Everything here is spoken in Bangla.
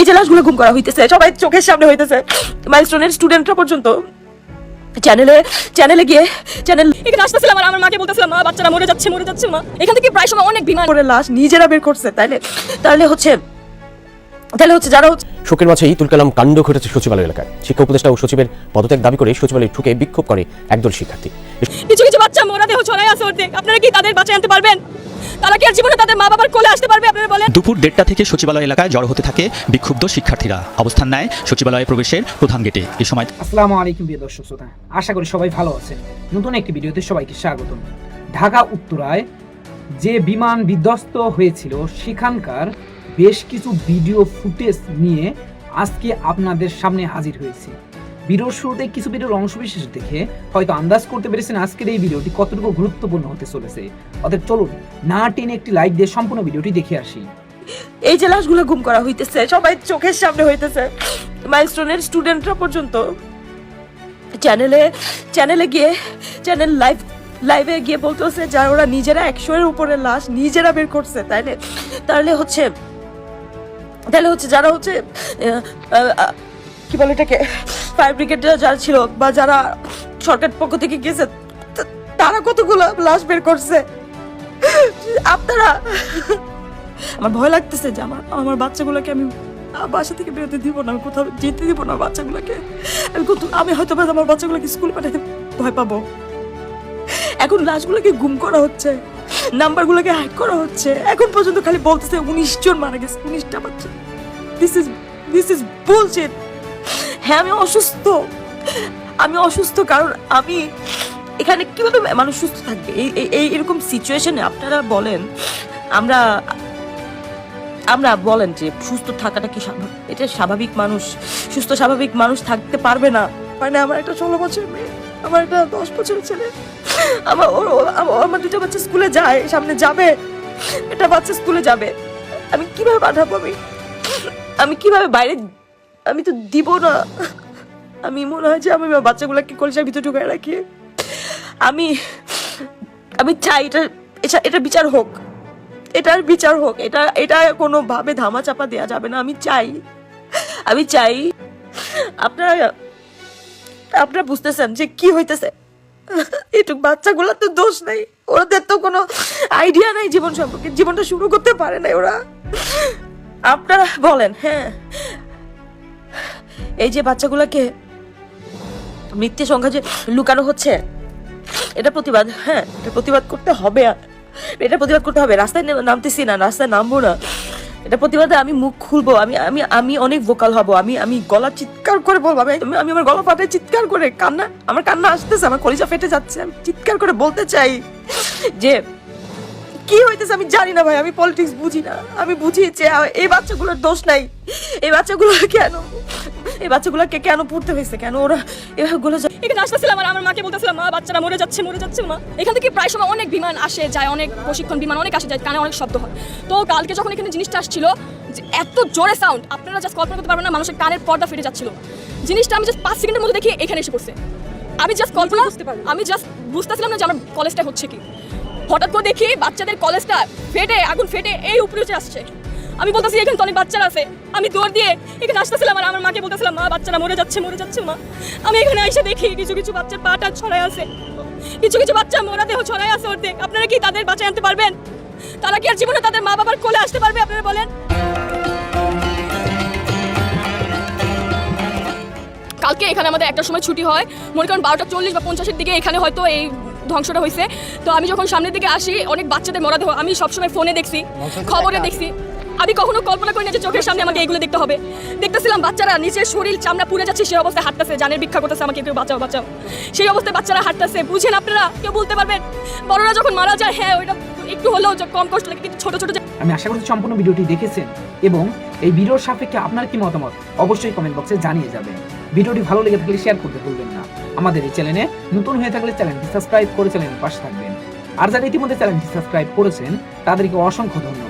এই যে লাশগুলো গুম করা হইতেছে সবাই চোখের সামনে হইতেছে। মাইলস্টোনের স্টুডেন্টরা পর্যন্ত চ্যানেলে চ্যানেলে গিয়ে চ্যানেল এখানে আসতেছিলাম আর আমার মাকে বলতেছিলাম মা বাচ্চারা মরে যাচ্ছে মরে যাচ্ছে মা। এখান থেকে প্রায় সময় অনেক বিমান করে লাশ নিজেরা বের করছে তাইলে তাহলে হচ্ছে তাহলে হচ্ছে যারা হচ্ছে শোকের ইতুল কালাম কাণ্ড ঘটেছে সচিবালয় এলাকায়। শিক্ষা উপদেষ্টা ও সচিবের পদত্যাগ দাবি করে সচিবালয়ে ঠুকে বিক্ষোভ করে একদল শিক্ষার্থী। কিছু কিছু বাচ্চা মরা দেহ ছড়াই আছে আপনারা কি তাদের বাঁচায় আনতে পারবেন? তারা কি আর জীবনে তাদের মা বাবার কোলে আসতে পারবে আপনারা বলেন? দুপুর দেড়টা থেকে সচিবালয় এলাকায় জড়ো হতে থাকে বিক্ষুব্ধ শিক্ষার্থীরা। অবস্থান নেয় সচিবালয়ে প্রবেশের প্রধান গেটে। এ সময় আসসালামু আলাইকুম প্রিয় দর্শক শ্রোতা। আশা করি সবাই ভালো আছেন। নতুন একটি ভিডিওতে সবাইকে স্বাগত ঢাকা উত্তরায় যে বিমান বিধ্বস্ত হয়েছিল সেখানকার বেশ কিছু ভিডিও ফুটেজ নিয়ে আজকে আপনাদের সামনে হাজির হয়েছি। ভিডিওর শুরুতে কিছু ভিডিওর অংশবিশেষ দেখে হয়তো আন্দাজ করতে পেরেছেন আজকের এই ভিডিওটি কতটুকু গুরুত্বপূর্ণ হতে চলেছে। অতএব চলুন, না টেনে একটি লাইক দিয়ে সম্পূর্ণ ভিডিওটি দেখে আসি। এই যে লাশগুলো গুম করা হইতেছে, সবাই চোখের সামনে হইতেছে। মাইলস্টোনের স্টুডেন্টরা পর্যন্ত চ্যানেলে চ্যানেলে গিয়ে চ্যানেল লাইভ লাইভে গিয়ে বলতেছে যারা ওরা নিজেরা একশো এর উপরে লাশ নিজেরা বের করছে, তাইলে তাহলে হচ্ছে তাহলে হচ্ছে যারা হচ্ছে কি বলে এটাকে? ফায়ার ব্রিগেড যারা ছিল বা যারা সরকার পক্ষ থেকে গেছে তারা কতগুলো লাশ বের করছে? আপনারা আমার ভয় লাগতেছে যে আমার আমার বাচ্চাগুলোকে আমি বাসা থেকে বেরোতে দিব না, আমি কোথাও যেতে দিব না বাচ্চাগুলোকে। আমি কোথাও আমি হয়তো আমার বাচ্চাগুলোকে স্কুল পাঠাতে ভয় পাবো। এখন লাশগুলোকে গুম করা হচ্ছে, নাম্বারগুলোকে হ্যাক করা হচ্ছে। এখন পর্যন্ত খালি বলতেছে উনিশ জন মারা গেছে, উনিশটা বাচ্চা। This is this is bullshit হ্যাঁ আমি অসুস্থ। আমি অসুস্থ কারণ আমি এখানে কীভাবে মানুষ সুস্থ থাকবে? এই, এই- এরকম সিচুয়েশনে আপনারা বলেন, আমরা আমরা বলেন যে সুস্থ থাকাটা কি এটা স্বাভাবিক মানুষ, সুস্থ স্বাভাবিক মানুষ থাকতে পারবে না। মানে আমার একটা ষোলো বছর মেয়ে, আমার একটা দশ বছরের ছেলে। আমার, ওর- আমার দুটো বাচ্চা স্কুলে যায়, সামনে যাবে, একটা বাচ্চা স্কুলে যাবে। আমি কীভাবে পাঠাবো আমি? আমি কীভাবে বাইরে আমি তো দিব না। আমি মনে হয় যে আমি আমার বাচ্চাগুলোকে কলেজের ভিতরে ঢুকায় রাখি। আমি আমি চাই এটা, এটা- এটা বিচার হোক। এটার বিচার হোক। এটা এটা কোনোভাবে ধামা চাপা দেওয়া যাবে না। আমি চাই আমি চাই আপনারা আপনারা বুঝতেছেন যে কি হইতেছে। একটু বাচ্চাগুলোর তো দোষ নাই। ওদের তো কোনো আইডিয়া নাই জীবন সম্পর্কে। জীবনটা শুরু করতে পারে না ওরা। আপনারা বলেন হ্যাঁ। এই যে বাচ্চাগুলোকে মৃত্যু সংখ্যা যে লুকানো হচ্ছে, এটা প্রতিবাদ হ্যাঁ এটা প্রতিবাদ করতে হবে এটা প্রতিবাদ করতে হবে। রাস্তায় নামতেছি না, রাস্তায় নামবো না। এটা প্রতিবাদে আমি মুখ খুলবো, আমি আমি আমি অনেক ভোকাল হব, আমি আমি গলা চিৎকার করে বলব, আমি, আমি- আমি আমার গলা ফাটে চিৎকার করে কান্না, আমার কান্না আসতেছে, আমার কলিজা ফেটে যাচ্ছে, আমি চিৎকার করে বলতে চাই যে, কি হইতেছে আমি জানি না ভাই, আমি পলিটিক্স বুঝি না। আমি বুঝি যে এই বাচ্চাগুলোর দোষ নাই। এই বাচ্চাগুলো কেন এই বাচ্চাগুলোকে কেন পড়তে হয়েছে? কেন ওরা এভাবে গুলো এখানে আসতেছিলাম আর আমার মাকে বলতেছিলাম মা বাচ্চারা মরে যাচ্ছে মরে যাচ্ছে মা। এখান থেকে প্রায় সময় অনেক বিমান আসে যায় অনেক প্রশিক্ষণ বিমান অনেক আসে যায় কানে অনেক শব্দ হয়। তো কালকে যখন এখানে জিনিসটা আসছিল যে এত জোরে সাউন্ড আপনারা জাস্ট কল্পনা করতে পারবেন না মানুষের কানের পর্দা ফেটে যাচ্ছিল। জিনিসটা আমি জাস্ট পাঁচ সেকেন্ডের মধ্যে দেখি এখানে এসে পড়ছে। আমি জাস্ট কল্পনা করতে পারি আমি জাস্ট বুঝতেছিলাম না যে আমার কলেজটা হচ্ছে কি। হঠাৎ করে দেখি বাচ্চাদের কলেজটা ফেটে আগুন ফেটে এই উপরে উঠে আসছে। আমি বলতেছি এখানে তো অনেক বাচ্চারা আছে। আমি দৌড় দিয়ে এখানে আসতেছিলাম আর আমার মাকে বলতেছিলাম মা বাচ্চারা মরে যাচ্ছে মরে যাচ্ছে মা। আমি এখানে এসে দেখি কিছু কিছু বাচ্চার পাটা ছড়ায় আছে। কিছু কিছু বাচ্চা মরা দেহ ছড়ায় আছে অর্ধেক। আপনারা কি তাদের বাঁচায় আনতে পারবেন? তারা কি আর জীবনে তাদের মা বাবার কোলে আসতে পারবে আপনারা বলেন? কালকে এখানে আমাদের একটা সময় ছুটি হয়। মনে করেন বারোটা চল্লিশ বা পঞ্চাশের দিকে এখানে হয়তো এই ধ্বংসটা হয়েছে। তো আমি যখন সামনের দিকে আসি অনেক বাচ্চাদের মরা দেহ আমি সবসময় ফোনে দেখছি খবরে দেখছি। আমি কখনো কল্পনা করি না যে চোখের সামনে আমাকে এগুলো দেখতে হবে। দেখতেছিলাম বাচ্চারা নিজের শরীর চামড়া পুড়ে যাচ্ছে, সেই অবস্থায় হাঁটতেছে, জানের ভিক্ষা করতেছে আমাকে, কেউ বাঁচাও বাঁচাও। সেই অবস্থায় বাচ্চারা হাঁটতেছে। বুঝেন আপনারা, কেউ বলতে পারবেন বড়রা যখন মারা যায় হ্যাঁ ওইটা একটু হলেও কম কষ্ট লাগে, কিন্তু ছোট ছোট আমি আশা করছি সম্পূর্ণ ভিডিওটি দেখেছেন এবং এই ভিডিওর সাপেক্ষে আপনার কি মতামত অবশ্যই কমেন্ট বক্সে জানিয়ে যাবেন। ভিডিওটি ভালো লেগে থাকলে শেয়ার করতে ভুলবেন না। আমাদের এই চ্যানেলে নতুন হয়ে থাকলে চ্যানেলটি সাবস্ক্রাইব করে চ্যানেলের পাশে থাকবেন। আর যারা ইতিমধ্যে চ্যানেলটি সাবস্ক্রাইব করেছেন, তাদেরকে অসংখ্য ধন্যবাদ।